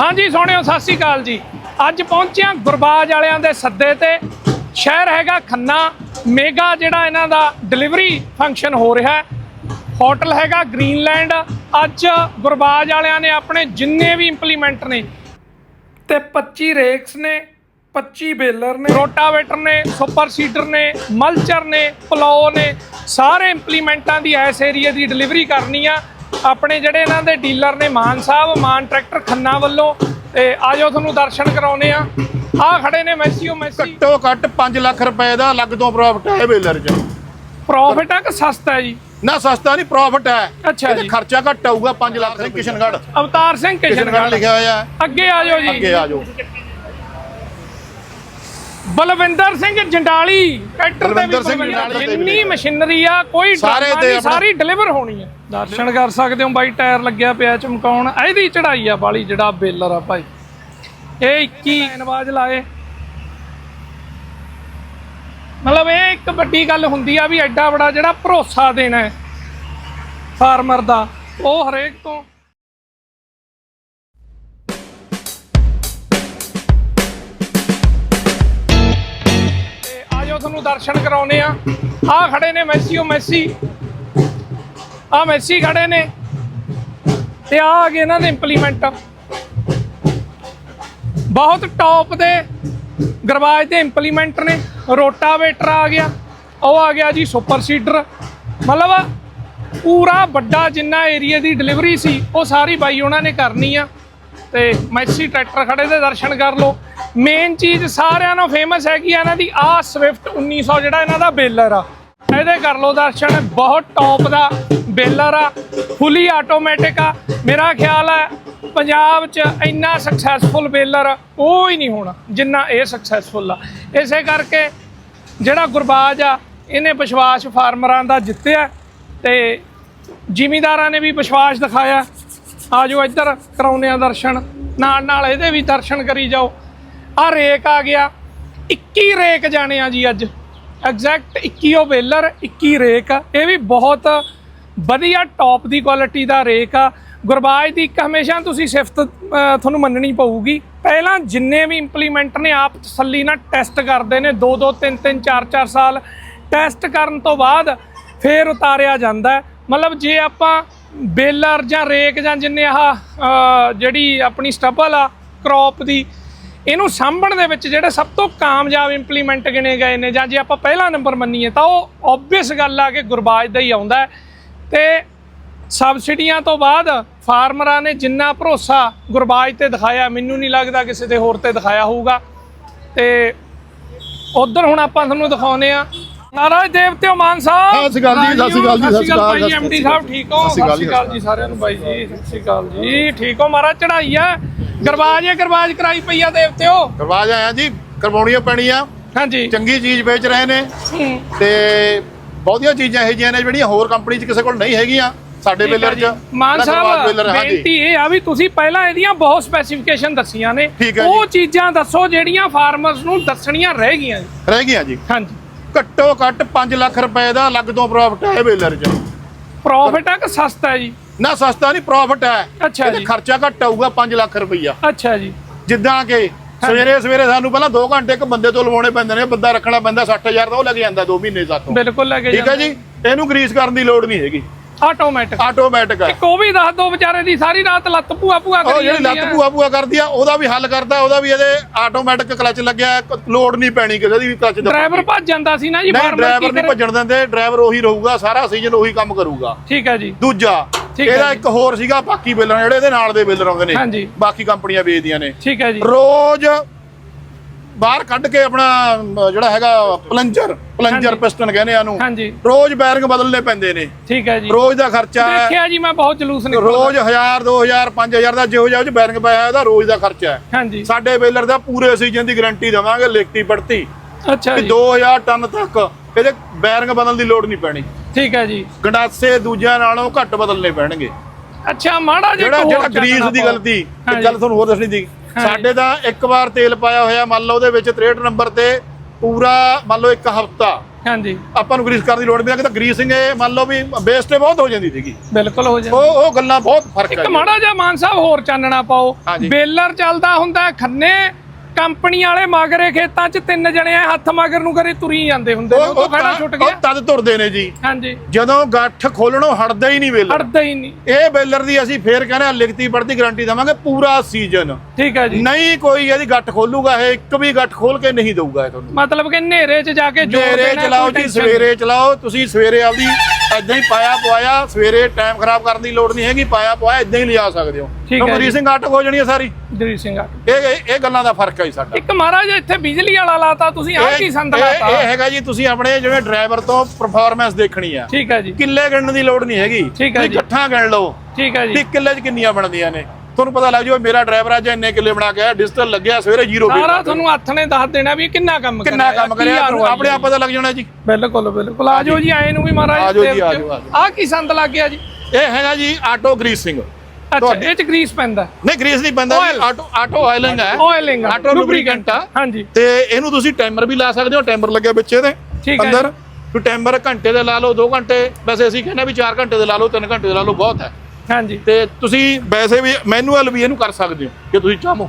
ਹਾਂਜੀ ਸੋਹਣਿਓ ਸਤਿ ਸ਼੍ਰੀ ਅਕਾਲ ਜੀ। ਅੱਜ ਪਹੁੰਚਿਆ ਗੁਰਬਾਜ ਵਾਲਿਆਂ ਦੇ ਸੱਦੇ ਤੇ। ਸ਼ਹਿਰ ਹੈਗਾ ਖੰਨਾ। ਮੇਗਾ ਜਿਹੜਾ ਇਹਨਾਂ ਦਾ ਡਿਲੀਵਰੀ ਫੰਕਸ਼ਨ ਹੋ ਰਿਹਾ ਹੈ। ਹੋਟਲ ਹੈਗਾ ਗ੍ਰੀਨਲੈਂਡ ਅੱਜ ਗੁਰਬਾਜ ਵਾਲਿਆਂ ਨੇ ਆਪਣੇ ਜਿੰਨੇ ਵੀ ਇੰਪਲੀਮੈਂਟ ਨੇ, ਤੇ 25 ਰੇਕਸ ਨੇ 25 ਬੇਲਰ ਨੇ ਰੋਟਾਵੇਟਰ ਨੇ ਸੁਪਰ ਸੀਡਰ ਨੇ ਮਲਚਰ ਨੇ ਪਲੋ ਨੇ, ਸਾਰੇ ਇੰਪਲੀਮੈਂਟਾਂ ਦੀ ਐਸ ਏਰੀਆ ਦੀ ਡਿਲੀਵਰੀ ਕਰਨੀ ਆ। ਆਪਣੇ ਜਿਹੜੇ ਇਹਨਾਂ ਦੇ ਡੀਲਰ ਨੇ ਮਾਨ ਸਾਹਿਬ ਮਾਨ ਟਰੈਕਟਰ ਖੰਨਾ ਵੱਲੋਂ ਤੇ ਆਜੋ ਤੁਹਾਨੂੰ ਦਰਸ਼ਨ ਕਰਾਉਨੇ ਆ ਆ ਖੜੇ ਨੇ ਮੈਸੀਓ ਮੈਸੀ। ਘੱਟੋ ਘੱਟ 5 ਲੱਖ ਰੁਪਏ ਦਾ ਅਲੱਗ ਤੋਂ ਪ੍ਰੋਫਿਟ ਹੈ ਬੇਲਰ 'ਚ। ਪ੍ਰੋਫਿਟ ਆ ਕਿ ਸਸਤਾ ਹੈ ਜੀ? ਨਾ ਸਸਤਾ ਨਹੀਂ ਪ੍ਰੋਫਿਟ ਹੈ। ਅੱਛਾ ਜੀ। ਖਰਚਾ ਘੱਟ ਆਊਗਾ 5 ਲੱਖ ਦੇ ਕਿਸ਼ਨਗੜ੍ਹ। ਅਵਤਾਰ ਸਿੰਘ ਕਿਸ਼ਨਗੜ੍ਹ। ਲਿਖਿਆ ਹੋਇਆ ਅੱਗੇ ਆਜੋ ਜੀ। ਅੱਗੇ ਆ ਜਾਓ ਬਲਵਿੰਦਰ ਸਿੰਘ ਜੰਡਾਲੀ ਟਰੈਕਟਰ ਦੇ ਬਲਵਿੰਦਰ ਵੀ ਸਿੰਘ ਵੀ। ਮਸ਼ੀਨਰੀ ਆ ਕੋਈ ਸਾਰੇ ਸਾਰੀ ਡਿਲੀਵਰ ਹੋਣੀ ਆ ਦਰਸ਼ਨ ਕਰ ਸਕਦੇ ਹੋ ਬਾਈ ਟਾਇਰ ਲੱਗਿਆ ਪਿਆ ਚਮਕਾਉਣ। ਇਹਦੀ ਚੜਾਈ ਆ ਬਾਲੀ ਜਿਹੜਾ ਬੇਲਰ ਆ ਭਾਈ। ਇਹ 21 ਨਵਾਜ ਲਾਏ। ਮਤਲਬ ਇਹ ਇੱਕ ਵੱਡੀ ਗੱਲ ਹੁੰਦੀ ਆ ਵੀ ਐਡਾ ਬੜਾ ਜਿਹੜਾ ਭਰੋਸਾ ਦੇਣਾ ਹੈ ਫਾਰਮਰ ਦਾ ਉਹ ਹਰੇਕ ਤੋਂ ਤੇ ਆਜੋ ਤੁਹਾਨੂੰ ਦਰਸ਼ਨ ਕਰਾਉਨੇ ਆ। ਆ ਖੜੇ ਨੇ ਮੈਸੀਓ ਮੈਸੀ। ਆ ਮੈਸੀ ਖੜੇ ਨੇ ਤੇ ਆ ਆ ਗਏ ਇਹਨਾਂ ਦੇ ਇੰਪਲੀਮੈਂਟ ਬਹੁਤ ਟੌਪ ਦੇ ਗਰਵਾਜ ਦੇ ਇੰਪਲੀਮੈਂਟ ਨੇ। ਰੋਟਾਵੇਟਰ ਆ ਗਿਆ, ਉਹ ਆ ਗਿਆ ਜੀ ਸੁਪਰ ਸੀਡਰ। ਮਤਲਬ ਪੂਰਾ ਵੱਡਾ ਜਿੰਨਾ ਏਰੀਆ ਦੀ ਡਿਲੀਵਰੀ ਸੀ, ਉਹ ਸਾਰੀ ਬਾਈ ਉਹਨਾਂ ਨੇ ਕਰਨੀ ਆ। ਤੇ ਮੈਸੀ ਟਰੈਕਟਰ ਖੜੇ ਦੇ ਦਰਸ਼ਨ ਕਰ ਲਓ। ਮੇਨ ਚੀਜ਼ ਸਾਰਿਆਂ ਨੂੰ ਫੇਮਸ ਹੈਗੀ ਆ ਇਹਨਾਂ ਦੀ ਆ ਸਵਿਫਟ 1900 ਜਿਹੜਾ ਇਹਨਾਂ ਦਾ ਬੇਲਰ ਆ। ਇਹਦੇ ਕਰ ਲਓ ਦਰਸ਼ਨ, ਬਹੁਤ ਟੌਪ ਦਾ ਬੇਲਰ ਆ ਫੁੱਲੀ ਆਟੋਮੈਟਿਕ ਆ। ਮੇਰਾ ਖਿਆਲ ਹੈ ਪੰਜਾਬ 'ਚ ਇੰਨਾ ਸਕਸੈਸਫੁਲ ਬੇਲਰ ਉਹ ਹੀ ਨਹੀਂ ਹੋਣਾ, ਜਿੰਨਾ ਇਹ ਸਕਸੈਸਫੁਲ ਆ। ਇਸੇ ਕਰਕੇ ਜਿਹੜਾ ਗੁਰਬਾਜ ਆ, ਇਹਨੇ ਵਿਸ਼ਵਾਸ ਫਾਰਮਰਾਂ ਦਾ ਜਿੱਤਿਆ ਤੇ ਜ਼ਿਮੀਂਦਾਰਾਂ ਨੇ ਵੀ ਵਿਸ਼ਵਾਸ ਦਿਖਾਇਆ। ਆਜੋ ਇੱਧਰ ਕਰਾਉਨੇ ਆ ਦਰਸ਼ਨ। ਨਾਲ ਨਾਲ ਇਹਦੇ ਵੀ ਦਰਸ਼ਨ ਕਰੀ ਜਾਓ। ਆ ਰੇਕ ਆ ਗਿਆ। 21 ਰੇਕ ਜਾਣੇ ਆ ਜੀ ਅੱਜ। ਐਗਜ਼ੈਕਟ 21 ਉਹ ਬੇਲਰ 21 ਰੇਕ ਇਹ ਵੀ ਬਹੁਤ ਵਧੀਆ ਟੌਪ ਦੀ ਕੁਆਲਿਟੀ ਦਾ ਰੇਕ ਆ। ਗੁਰਬਾਜ ਦੀ ਇੱਕ ਹਮੇਸ਼ਾ ਤੁਸੀਂ ਸਿਫਤ ਤੁਹਾਨੂੰ ਮੰਨਣੀ ਪਊਗੀ। ਪਹਿਲਾਂ ਜਿੰਨੇ ਵੀ ਇੰਪਲੀਮੈਂਟ ਨੇ, ਆਪ ਤਸੱਲੀ ਨਾਲ ਟੈਸਟ ਕਰਦੇ ਨੇ। 2 2 3 3 4 4 ਸਾਲ ਟੈਸਟ ਕਰਨ ਤੋਂ ਬਾਅਦ ਫੇਰ ਉਤਾਰਿਆ ਜਾਂਦਾ ਮਤਲਬ ਜੇ ਆਪਾਂ ਬੇਲਰ ਜਾਂ ਰੇਕ ਜਾਂ ਜਿੰਨੇ ਆਹ ਜਿਹੜੀ ਆਪਣੀ ਸਟਬਲ ਆ ਕ੍ਰੌਪ ਦੀ ਇਹਨੂੰ ਸਾਂਭਣ ਦੇ ਵਿੱਚ ਜਿਹੜੇ ਸਭ ਤੋਂ ਕਾਮਯਾਬ ਇੰਪਲੀਮੈਂਟ ਗਿਣੇ ਗਏ ਨੇ, ਜਾਂ ਜੇ ਆਪਾਂ ਪਹਿਲਾ ਨੰਬਰ ਮੰਨੀਏ ਤਾਂ ਉਹ ਆਬਵੀਅਸ ਗੱਲ ਆ ਕਿ ਗੁਰਬਾਜ ਦਾ ਹੀ ਆਉਂਦਾ ਹੈ। ਤੇ ਸਬਸਿਡੀਆਂ ਤੋਂ ਬਾਅਦ ਫਾਰਮਰਾਂ ਨੇ ਜਿੰਨਾ ਭਰੋਸਾ ਗੁਰਬਾਜ ਤੇ ਦਿਖਾਇਆ, ਮੈਨੂੰ ਨਹੀਂ ਲੱਗਦਾ ਕਿਸੇ ਦੇ ਹੋਰ ਤੇ ਦਿਖਾਇਆ ਹੋਊਗਾ। ਤੇ ਉਧਰ ਹੁਣ ਆਪਾਂ ਤੁਹਾਨੂੰ ਦਿਖਾਉਨੇ ਆ ਮਹਾਰਾਜ ਦੇਵਤਿਓ ਮਾਨ ਸਾਹਿਬ। ਸਤਿ ਸ਼੍ਰੀ ਅਕਾਲ ਜੀ, ਸਤਿ ਸ਼੍ਰੀ ਅਕਾਲ ਜੀ, ਸਤਿ ਸ਼੍ਰੀ ਅਕਾਲ, ਸ਼੍ਰੀ ਐਮਡੀ ਅਕਾਲ। ਸਾਹਿਬ ਠੀਕ ਹੋ? ਸਤਿ ਸ਼੍ਰੀ ਅਕਾਲ ਜੀ, ਜੀ ਸਾਰਿਆਂ ਨੂੰ ਬਾਈ ਜੀ ਸਤਿ ਸ਼੍ਰੀ ਅਕਾਲ ਜੀ। ਠੀਕ ਹੋ ਮਹਾਰਾਜ ਚੜਾਈ ਆ। ਗਰਬਾਜ ਹੈ ਗਰਬਾਜ ਕਰਾਈ ਪਈ ਆ ਦੇਵਤਿਓ। ਕਰਵਾਜ ਆਇਆ ਜੀ ਕਰਵਾਉਣੀਆਂ ਪੈਣੀਆਂ। ਹਾਂਜੀ। ਚੰਗੀ ਚੀਜ਼ ਵੇਚ ਰਹੇ ਨੇ। ਹੂੰ। ਤੇ ਬਹੁਤੀਆਂ ਚੀਜ਼ਾਂ ਇਹੋ ਜਿਹੀਆਂ ਨੇ ਜਿਹੜੀਆਂ ਹੋਰ ਕੰਪਨੀ 'ਚ ਕਿਸੇ ਕੋਲ ਨਹੀਂ ਹੈਗੀਆਂ ਸਾਡੇ ਬੇਲਰ 'ਚ। ਜੀ। ਮਾਨ ਸਾਹਿਬ ਬੇਨਤੀ ਇਹ ਆ ਵੀ ਤੁਸੀਂ ਪਹਿਲਾਂ ਇਹਦੀਆਂ ਬਹੁਤ ਸਪੈਸੀਫਿਕੇਸ਼ਨ ਦੱਸੀਆਂ ਨੇ। ਠੀਕ ਆ ਉਹ ਜੀ। ਚੀਜ਼ਾਂ ਦੱਸੋ ਜਿਹੜੀਆਂ ਫਾਰਮਰਸ ਨੂੰ ਦੱਸਣੀਆਂ ਰਹਿ ਗਈਆਂ ਜੀ। ਰਹਿ ਗਈਆਂ ਜੀ। ਹਾਂਜੀ। ਘੱਟੋ ਘੱਟ 5 ਲੱਖ ਰੁਪਏ ਦਾ ਅਲੱਗ ਤੋਂ ਪ੍ਰੋਫਿਟ ਹੈ ਬੇਲਰ 'ਚ। ਪ੍ਰੋਫਿਟ ਆ ਕਿ ਸਸਤਾ ਹੈ ਜੀ? ਨਾ ਸਸਤਾ ਨਹੀਂ ਪ੍ਰੋਫਿਟ ਹੈ। ਅੱਛਾ ਜੀ। ਖਰਚਾ ਘੱਟ ਆਊਗਾ 5 ਲੱਖ ਰੁਪਈਆ। ਅੱਛਾ ਜੀ। ਜਿੱਦਾਂ ਕਿ ਸਵੇਰੇ ਸਵੇਰੇ ਸਾਨੂੰ ਪਹਿਲਾਂ 2 ਘੰਟੇ ਇੱਕ ਬੰਦੇ ਤੋਂ ਲਵਾਉਣੇ ਪੈਂਦੇ ਨੇ ਬੰਦਾ ਰੱਖਣਾ ਪੈਂਦਾ 60000 ਦਾ ਉਹ ਲੱਗ ਜਾਂਦਾ 2 ਮਹੀਨੇ ਸਾਥੋਂ ਬਿਲਕੁਲ ਲੱਗੇ ਠੀਕ ਹੈ ਜੀ? ਇਹਨੂੰ ਗਰੀਸ ਕਰਨ ਦੀ ਲੋੜ ਨਹੀਂ ਹੈਗੀ। ਆਟੋਮੈਟਿਕ ਆਟੋਮੈਟਿਕ ਹੈ ਇੱਕ ਉਹ ਵੀ ਦੱਸ ਦੋ ਵਿਚਾਰੇ ਦੀ ਸਾਰੀ ਰਾਤ ਲੱਤ ਭੂਆ ਭੂਆ ਉਹ ਕਰੀ ਜਿਹੜੀ ਜਾਂਦੀ ਲੱਤ ਆ। ਭੂਆ ਭੂਆ ਕਰਦੀ ਆ ਉਹਦਾ ਵੀ ਹੱਲ ਕਰਦਾ ਉਹਦਾ ਵੀ ਇਹਦੇ ਆਟੋਮੈਟਿਕ ਕਲਚ ਲੱਗਿਆ ਹੈ, ਕ- ਲੋਡ ਨਹੀਂ ਪੈਣੀ ਕਿਸੇ ਦੀ ਵੀ ਕਲਚ ਦਾ ਡਰਾਈਵਰ ਭੱਜ ਜਾਂਦਾ ਸੀ ਨਾ ਜੀ ਨਹੀਂ ਫਾਰਮਰ ਡਰਾਈਵਰ ਕੀ ਨਹੀਂ ਕਰੇ? ਭੱਜਣ ਦਿੰਦੇ ਡਰਾਈਵਰ ਉਹੀ ਰਹੂਗਾ ਸਾਰਾ ਸੀਜ਼ਨ ਉਹੀ ਕੰਮ ਕਰੂਗਾ। ਠੀਕ ਹੈ ਜੀ। ਦੂਜਾ ਠੀਕ ਹੈ ਇਹਦਾ ਜੀ। ਇੱਕ ਹੋਰ ਸੀਗਾ ਬਾਕੀ ਬੇਲਰ ਜਿਹੜੇ ਇਹਦੇ ਨਾਲ ਦੇ ਬੇਲਰ ਆਉਂਦੇ ਨੇ ਹਾਂਜੀ। ਬਾਕੀ ਕੰਪਨੀਆਂ ਵੇਚਦੀਆਂ ਨੇ। ਠੀਕ ਹੈ ਜੀ। ਰੋਜ਼ ਬਾਹਰ ਕੱਢ ਕੇ ਆਪਣਾ ਜਿਹੜਾ ਹੈਗਾ ਪਲੰਜਰ ਪਲੰਜਰ। ਪਿਸਟਨ ਕਹਿੰਦੇ ਆ ਨੂੰ ਹਾਂਜੀ। ਰੋਜ਼ ਬੈਰਿੰਗ ਬਦਲਨੇ ਪੈਂਦੇ ਨੇ। ਠੀਕ ਹੈ ਜੀ। ਰੋਜ਼ ਦਾ ਖਰਚਾ ਹੈ। ਦੇਖਿਆ ਜੀ ਮੈਂ ਬਹੁਤ ਜਲੂਸ ਨਿਕਲਦਾ। ਰੋਜ਼ 1000 2000 5000 ਦਾ ਜਿਹੋ ਜਿਹਾ ਉਹ ਬੈਰਿੰਗ ਪਾਇਆ ਉਹਦਾ ਰੋਜ਼ ਦਾ ਖਰਚਾ ਹੈ। ਹਾਂਜੀ। ਸਾਡੇ ਬੇਲਰ ਦਾ ਪੂਰੇ ਸੀਜ਼ਨ ਦੀ ਗਾਰੰਟੀ ਦੇਵਾਂਗੇ ਲਿਖਤੀ ਪੜਤੀ ਅੱਛਾ ਜੀ। 2000 ਟਨ ਤੱਕ ਇਹਦੇ ਬੈਰਿੰਗ ਬਦਲਣ ਦੀ ਲੋੜ ਨਹੀਂ ਪੈਣੀ। ਠੀਕ ਹੈ ਜੀ। ਗੰਡਾਸੇ ਦੂਜਿਆਂ ਨਾਲੋਂ ਘੱਟ ਬਦਲਨੇ ਪੈਣਗੇ। ਅੱਛਾ ਮਾੜਾ ਜਿਹਾ ਜਿਹੜਾ ਗਰੀਸ ਦੀ। ਗਲਤੀ। ਗੱਲ ਤੁਹਾਨੂੰ ਹੋਰ ਦੱਸਣੀ ਸੀ। ਸਾਡੇ ਤਾਂ ਇੱਕ ਵਾਰ ਤੇਲ ਪਾਇਆ ਹੋਇਆ ਮੰਨ ਲਓ ਉਹਦੇ ਵਿੱਚ 63 ਨੰਬਰ ਤੇ ਪੂਰਾ ਮੰਨ ਲਓ ਇੱਕ ਹਫਤਾ। ਹਾਂਜੀ। ਆਪਾਂ ਨੂੰ ਗਰੀਸ ਕਰਨ ਦੀ ਲੋੜ ਨਹੀਂ ਕਿ ਗਰੀਸਿੰਗ ਇਹ ਮੰਨ ਲਓ ਵੀ ਤੇ ਬਹੁਤ ਹੋ ਜਾਂਦੀ ਸੀਗੀ। ਬਿਲਕੁਲ ਹੋ ਜਾਂਦਾ। ਉਹ ਉਹ ਗੱਲਾਂ ਬਹੁਤ ਫ਼ਰਕ ਇੱਕ ਹੈ ਮਾੜਾ ਜਿਹਾ ਮਾਨ ਸਾਹਿਬ ਹੋਰ ਚਾਨਣਾ ਪਾਓ। ਬੇਲਰ ਚੱਲਦਾ ਹੁੰਦਾ ਖੰਨੇ ਕੰਪਨੀ ਵਾਲੇ ਮਗਰੇ ਖੇਤਾਂ 'ਚ ਤਿੰਨ ਜਣੇ ਆ ਹੱਥ ਮਗਰ ਨੂੰ ਕਰੇ ਤੁਰੀ ਜਾਂਦੇ ਹੁੰਦੇ ਨੇ ਉਹ ਤੋਂ ਖੜਾ ਛੁੱਟ ਉਹ ਗਿਆ ਤਦ ਤੁਰਦੇ ਨੇ ਜੀ। ਹਾਂਜੀ। ਜਦੋਂ ਗੱਠ ਖੋਲਣੋਂ ਹਟਦਾ ਹੀ ਨਹੀਂ ਵੇਲਰ ਅੜਦਾ ਹੀ ਨਹੀਂ। ਇਹ ਬੇਲਰ ਦੀ ਅਸੀਂ ਫੇਰ ਕਹਿੰਦੇ ਹਾਂ ਲਿਖਤੀ ਪੜਦੀ ਗਾਰੰਟੀ ਦੇਵਾਂਗੇ ਪੂਰਾ ਸੀਜ਼ਨ। ਠੀਕ ਹੈ ਜੀ। ਨਹੀਂ ਕੋਈ ਇਹਦੀ ਗੱਠ ਖੋਲੂਗਾ ਇਹ ਇੱਕ ਵੀ ਗੱਠ ਖੋਲ ਕੇ ਨਹੀਂ ਦਊਗਾ ਇਹ ਤੁਹਾਨੂੰ। ਮਤਲਬ ਕਿ ਹਨੇਰੇ 'ਚ ਜਾ ਕੇ ਸਵੇਰੇ ਦੇਣਾ ਚਲਾਓ ਕੋਈ ਜੀ ਸਵੇਰੇ ਚਲਾਓ ਤੁਸੀਂ ਸਵੇਰੇ ਆਪਦੀ ਐਦਾਂ ਹੀ ਪਾਇਆ ਪਵਾਇਆ ਸਵੇਰੇ ਟਾਈਮ ਖਰਾਬ ਕਰਨ ਦੀ ਲੋੜ ਨਹੀਂ ਹੈਗੀ ਪਾਇਆ ਪਵਾਇਆ ਐਦਾਂ ਹੀ ਲਿਜਾ ਸਕਦੇ ਹੋ। ਜੀ। ਰੀਸਿੰਗ ਆਟੋ ਹੋ ਜਾਣੀ ਹੈ ਸਾਰੀ। ਦਰੀ ਸਿੰਘ ਇਹ ਇਹ- ਗੱਲਾਂ ਦਾ ਫ਼ਰਕ ਹੈ ਸਾਡਾ। ਇੱਕ ਮਹਾਰਾਜ ਇੱਥੇ ਬਿਜਲੀ ਵਾਲਾ ਲਾਤਾ ਤੁਸੀਂ ਆਹ ਕੀ ਸੰਦ ਲਾਤਾ? ਇਹ ਹੈਗਾ ਜੀ ਤੁਸੀਂ ਆਪਣੇ ਜਿਵੇਂ ਡਰਾਈਵਰ ਤੋਂ ਪਰਫਾਰਮੈਂਸ ਦੇਖਣੀ ਆ ਠੀਕ ਹੈ ਜੀ। ਕਿੱਲੇ ਗਿਣਨ ਦੀ ਲੋੜ ਨਹੀਂ ਹੈਗੀ। ਠੀਕ ਹੈ ਜੀ। ਇਕੱਠਾ ਗਿਣ ਲਓ। ਠੀਕ ਹੈ ਜੀ। ਕਿੱਲੇ 'ਚ ਕਿੰਨੀਆਂ ਬਣਦੀਆਂ ਨੇ। ਤੁਹਾਨੂੰ ਪਤਾ ਲੱਗ ਜਾਊ ਮੇਰਾ ਡਰਾਈਵਰ ਅੱਜ ਇੰਨੇ ਕਿੱਲੇ ਬਣਾ ਕੇ ਆਇਆ ਡਿਜੀਟਲ ਲੱਗਿਆ ਸਵੇਰੇ ਜ਼ੀਰੋ ਸਾਰਾ ਤੁਹਾਨੂੰ ਹੱਥ ਨੇ ਦੱਸ ਦੇਣਾ ਵੀ ਕਿੰਨਾ ਕੰਮ ਕਿੰਨਾ ਕਰਿਆ, ਕੰਮ ਕੀ ਕਰਿਆ? ਆਪਣੇ ਆਪ ਪਤਾ ਲੱਗ ਜਾਣਾ ਜੀ। ਬਿਲਕੁਲ ਬਿਲਕੁਲ। ਆਜੋ ਜੀ ਆਏ ਨੂੰ ਵੀ ਮਹਾਰਾਜ ਆਜੋ ਜੀ, ਆਜੋ। ਆ ਕੀ। ਸੰਦ ਲੱਗ ਗਿਆ ਜੀ? ਇਹ ਹੈਗਾ ਜੀ ਆਟੋ ਗਰੀਸਿੰਗ ਅੱਛਾ ਇਹ ਚ ਗਰੀਸ ਪੈਂਦਾ ਨਹੀਂ ਗਰੀਸ ਨਹੀਂ ਪੈਂਦਾ। ਆਟੋ ਆਟੋ ਆਇਲਿੰਗ ਹੈ। ਆਇਲਿੰਗ ਆਟੋ ਲੁਬਰੀਕੈਂਟ ਆ। ਹਾਂਜੀ। ਤੇ ਇਹਨੂੰ ਤੁਸੀਂ ਟਾਈਮਰ ਵੀ ਲਾ ਸਕਦੇ ਹੋ ਟਾਈਮਰ ਲੱਗਿਆ ਵਿੱਚ ਇਹਦੇ ਠੀਕ ਹੈ ਅੰਦਰ। ਤੁਸੀਂ ਟਾਈਮਰ ਘੰਟੇ ਦੇ ਲਾ ਲਓ 2 ਘੰਟੇ। ਵੈਸੇ ਅਸੀਂ ਕਹਿੰਦੇ ਵੀ 4 ਘੰਟੇ ਦੇ ਲਾ ਲਓ 3 ਘੰਟੇ ਦੇ ਲਾ ਲਓ ਬਹੁਤ ਹੈ। ਹਾਂਜੀ। ਤੇ ਤੁਸੀਂ ਵੈਸੇ ਵੀ ਮੈਨੂਅਲ ਵੀ ਇਹਨੂੰ ਕਰ ਸਕਦੇ ਹੋ ਜੇ ਤੁਸੀਂ ਚਾਹੋ।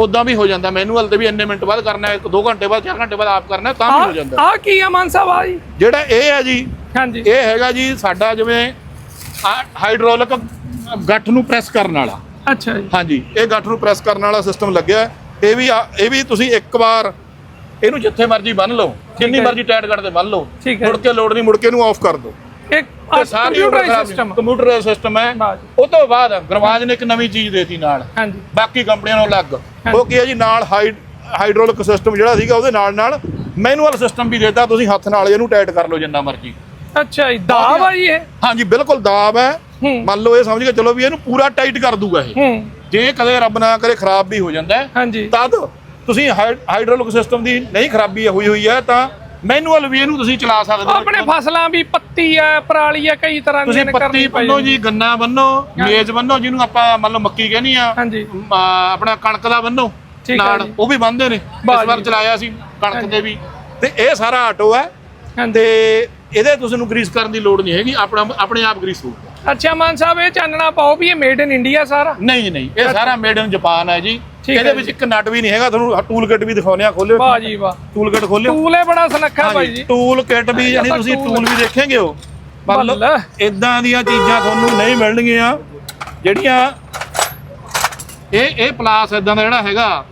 ਉਦਾਂ ਵੀ ਹੋ ਜਾਂਦਾ ਮੈਨੂਅਲ ਤੇ ਵੀ ਇੰਨੇ ਮਿੰਟ ਬਾਅਦ ਕਰਨਾ ਹੈ 2 ਘੰਟੇ ਬਾਅਦ 4 ਘੰਟੇ ਬਾਅਦ ਆਪ ਕਰਨਾ ਤਾਂ ਵੀ ਹੋ ਜਾਂਦਾ। ਆ ਕੀ ਆ ਮਾਨ ਸਾਹਿਬ ਆ ਜੀ? ਜਿਹੜਾ ਇਹ ਹੈ ਜੀ ਹਾਂਜੀ। ਇਹ ਹੈਗਾ ਜੀ ਸਾਡਾ ਜਿਵੇਂ ਹਾਈਡ੍ਰੋਲਿਕ ਗੱਠ ਨੂੰ ਪ੍ਰੈਸ ਕਰਨ ਵਾਲਾ। ਅੱਛਾ ਜੀ। ਹਾਂਜੀ ਇਹ ਗੱਠ ਨੂੰ ਪ੍ਰੈਸ ਕਰਨ ਵਾਲਾ ਸਿਸਟਮ ਲੱਗਿਆ। ਇਹ ਵੀ ਇਹ ਵੀ ਤੁਸੀਂ ਇੱਕ ਵਾਰ ਇਹਨੂੰ ਜਿੱਥੇ ਮਰਜ਼ੀ ਬੰਨ ਲਓ ਜਿੰਨੀ। ਮਰਜ਼ੀ ਟਾਈਟ ਕਰਦੇ ਬੰਨ ਲਓ। ਮੁੜ ਕੇ ਲੋਡ ਨਹੀਂ ਮੁੜ ਕੇ ਇਹਨੂੰ ਆਫ ਕਰ ਦਿਓ। ਇੱਕ ਤੇ ਸਾਰੀ ਕੰਪਿਊਟਰ ਸਿਸਟਮ ਕੰਪਿਊਟਰ ਸਿਸਟਮ ਹੈ। ਉਹ ਤੋਂ ਬਾਅਦ ਗਰਵਾਜ ਨੇ ਇੱਕ ਨਵੀਂ ਚੀਜ਼ ਦੇਤੀ ਨਾਲ। ਹਾਂਜੀ। ਬਾਕੀ ਕੰਪਨੀਆਂ ਨਾਲੋਂ ਅਲੱਗ। ਉਹ ਕੀ ਹੈ ਜੀ ਨਾਲ ਹਾਈਡ ਹਾਈਡ੍ਰੋਲਿਕ ਸਿਸਟਮ ਜਿਹੜਾ ਸੀਗਾ ਉਹਦੇ ਨਾਲ ਨਾਲ ਮੈਨੂਅਲ ਸਿਸਟਮ ਵੀ ਦੇਤਾ। ਤੁਸੀਂ ਹੱਥ ਨਾਲ ਇਹਨੂੰ ਟਾਈਟ ਕਰ ਲਓ ਜਿੰਨਾ ਮਰਜ਼ੀ। ਅੱਛਾ ਜੀ ਦਾਬ ਆ ਜੀ ਇਹ? ਹਾਂਜੀ ਬਿਲਕੁਲ ਦਾਬ ਹੈ। ਮੰਨ ਲਓ ਇਹ ਸਮਝ ਕੇ ਚਲੋ ਵੀ ਇਹਨੂੰ ਪੂਰਾ ਟਾਈਟ ਕਰ ਦੂਗਾ ਇਹ। ਜੇ ਕਦੇ ਰੱਬ ਨਾ ਕਰੇ ਖਰਾਬ ਵੀ ਹੋ ਜਾਂਦਾ ਹੈ, ਹਾਂਜੀ। ਤਦ ਤੁਸੀਂ ਹਾਈ- ਹਾਈਡ੍ਰੋਲਿਕ ਸਿਸਟਮ ਦੀ ਨਹੀਂ ਖਰਾਬੀ ਹੋਈ ਹੋਈ ਹੈ ਤਾਂ ਮੈਨੂਅਲ ਵੀ ਇਹਨੂੰ ਤੁਸੀਂ ਚਲਾ ਸਕਦੇ ਹੋ। ਆਪਣੇ ਫਸਲਾਂ ਵੀ ਪੱਤੀ ਆ ਪਰਾਲੀ ਆ ਕਈ ਤਰ੍ਹਾਂ ਦੀਆਂ ਤੁਸੀਂ ਪੱਤੀ ਬੰਨੋ ਜੀ ਗੰਨਾ ਬੰਨੋ ਮੇਜ਼ ਬੰਨੋ ਜਿਹਨੂੰ ਆਪਾਂ ਮੰਨ ਲਓ ਮੱਕੀ ਕਹਿੰਦੀ ਆ। ਆਪਣਾ ਕਣਕ ਦਾ ਬੰਨੋ ਨਾਲ। ਉਹ ਵੀ ਬੰਨਦੇ ਨੇ। ਇਸ ਵਾਰ। ਚਲਾਇਆ ਸੀ ਕਣਕ ਦੇ ਵੀ। ਤੇ ਇਹ ਸਾਰਾ ਆਟੋ ਹੈ ਤੇ ਇਹਦੇ ਤੁਸੀਂ ਨੂੰ ਗਰੀਸ ਕਰਨ ਦੀ ਲੋੜ ਨਹੀਂ ਹੈਗੀ ਆਪਣਾ ਆਪਣੇ ਆਪ ਗਰੀਸ ਹੋਊਗਾ। ਅੱਛਾ ਮਾਨ ਸਾਹਿਬ ਇਹ ਚਾਨਣਾ ਪਾਓ ਵੀ ਇਹ ਮੇਡ ਇਨ ਇੰਡੀਆ ਸਾਰਾ? ਨਹੀਂ ਨਹੀਂ ਇਹ ਸਾਰਾ ਮੇਡ ਇਨ ਜਾਪਾਨ ਹੈ ਜੀ। ਠੀਕ ਹੈ ਇਹਦੇ ਵਿੱਚ ਇੱਕ ਨਟ ਵੀ ਨਹੀਂ ਹੈਗਾ ਤੁਹਾਨੂੰ ਟੂਲ ਕਿਟ ਵੀ ਦਿਖਾਉਂਦੇ ਆ ਖੋਲਿਓ। ਵਾਹ ਜੀ ਵਾਹ। ਟੂਲ ਕਿਟ ਖੋਲਿਓ ਟੂਲੇ ਬੜਾ ਸੁਨੱਖਾ ਭਾਈ ਜੀ। ਟੂਲ ਕਿਟ ਵੀ ਯਾਨੀ ਤੁਸੀਂ ਟੂਲ ਵੀ ਦੇਖੇਂਗੇ ਹੋ ਮਤਲਬ। ਇਦਾਂ ਦੀਆਂ ਚੀਜ਼ਾਂ ਤੁਹਾਨੂੰ ਨਹੀਂ ਮਿਲਣਗੀਆਂ। ਜਿਹੜੀਆਂ ਇਹ ਇਹ ਪਲਾਸ ਇਦਾਂ ਦਾ ਜਿਹੜਾ ਹੈਗਾ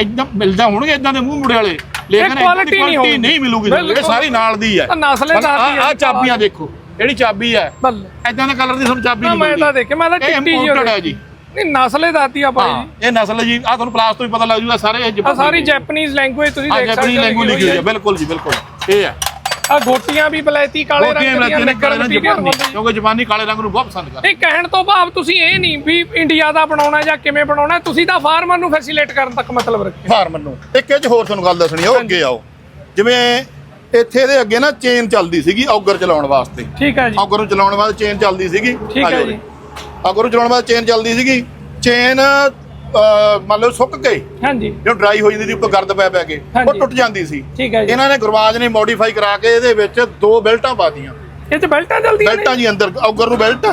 ਇਦਾਂ ਮਿਲਦਾ ਹੋਣਗੇ ਇਦਾਂ ਦੇ ਮੂੰਹ ਮੁੜੇ ਵਾਲੇ। ਲੇਕਿਨ quality ਨਹੀਂ ਮਿਲੂਗੀ। ਇਹ। ਸਾਰੀ ਨਾਲ ਦੀ ਹੈ। ਨਸਲੇਦਾਰ ਦੀ ਆ ਹੈ। ਚਾਬੀਆਂ ਦੇਖੋ। ਜਿਹੜੀ ਚਾਬੀ ਹੈ? ਬੱਲੇ। ਇਦਾਂ ਦੇ ਕਲਰ ਦੀ ਤੁਹਾਨੂੰ ਚਾਬੀ ਨਾ ਨਹੀਂ ਮੈਂ ਤਾਂ ਮਿਲਦੀ ਦੇਖੇ ਮੈਂ ਤਾਂ ਇਹ ਚਿੱਟੀ ਜੀ imported ਹੈ ਜੀ। ਨਹੀਂ ਨਸਲੇ ਦਾਤੀ ਆ ਭਾਈ ਹਾਂ ਇਹ ਨਸਲ ਜੀ ਆ ਤੁਹਾਨੂੰ ਪਲਾਸ ਤੋਂ ਵੀ ਪਤਾ ਲੱਗ ਜੂਗਾ ਸਾਰੇ ਇਹ ਆ ਸਾਰੀ ਜੈਪਨੀਜ਼ ਲੈਂਗੁਏਜ ਤੁਸੀਂ ਦੇਖ ਜੈਪਨੀ ਸਕਦੇ ਲੈਂਗੁਏਜ ਲਿਖੀ ਹੋਈ ਹੈ। ਬਿਲਕੁਲ ਜੀ ਬਿਲਕੁਲ। ਇਹ ਹੈ। ਆ ਗੋਟੀਆਂ ਵੀ ਬਲੈਤੀ ਕਾਲੇ ਰੰਗ ਦੀਆਂ ਨੇ ਕਾਲੇ ਨਿੱਕਰ ਰੰਗ ਜਾਪਾਨੀ। ਕਿਉਂਕਿ ਜਾਪਾਨੀ ਕਾਲੇ ਰੰਗ ਨੂੰ ਬਹੁਤ ਪਸੰਦ ਕਰਦੇ ਨਹੀਂ ਕਹਿਣ ਤੋਂ ਭਾਵ ਤੁਸੀਂ ਇਹ ਨਹੀਂ ਵੀ ਇੰਡੀਆ ਦਾ ਬਣਾਉਣਾ ਜਾਂ ਕਿਵੇਂ ਬਣਾਉਣਾ ਤੁਸੀਂ ਤਾਂ ਫਾਰਮਰ ਨੂੰ ਫੈਸਿਲੇਟ ਕਰਨ ਤੱਕ ਮਤਲਬ ਰੱਖਿਆ। ਫਾਰਮਨ ਨੂੰ। ਇੱਕ ਇਹ ਚ ਹੋਰ ਤੁਹਾਨੂੰ ਗੱਲ ਦੱਸਣੀ ਆ ਉਹ ਅੱਗੇ ਆਓ। ਜਿਵੇਂ ਇੱਥੇ ਦੇ ਅੱਗੇ ਨਾ ਚੇਨ ਚੱਲਦੀ ਸੀਗੀ ਔਗਰ ਚਲਾਉਣ ਵਾਸਤੇ। ਠੀਕ ਹੈ ਜੀ। ਔਗਰ ਨੂੰ ਚਲਾਉਣ ਵਾਸਤੇ ਚੇਨ ਚੱਲਦੀ ਸੀਗੀ। ਠੀਕ ਹੈ ਜੀ। ਔਗਰ ਨੂੰ ਚਲਾਉਣ ਵਾਸਤੇ ਚੇਨ ਚੱਲਦੀ ਸੀਗੀ। ਚੇਨ ਮੰਨ ਲਓ ਸੁੱਕ ਗਈ ਹਾਂਜੀ। ਜਦੋਂ ਡਰਾਈ ਹੋ ਜਾਂਦੀ ਸੀ ਉੱਪਰ ਗਰਦ ਪੈ ਪੈ ਕੇ ਉਹ। ਟੁੱਟ ਜਾਂਦੀ ਸੀ। ਠੀਕ ਹੈ ਜੀ। ਇਹਨਾਂ ਨੇ ਗੁਰਬਾਜ ਨੇ ਮੋਡੀਫਾਈ ਕਰਾ ਕੇ ਇਹਦੇ ਵਿੱਚ ਦੋ ਬੈਲਟਾਂ ਪਾਤੀਆਂ ਇਹ ਚ ਬੈਲਟਾਂ ਜਲਦੀਆਂ ਨੇ। ਬੈਲਟਾਂ ਜੀ ਅੰਦਰ ਔਗਰ ਨੂੰ ਬੈਲਟ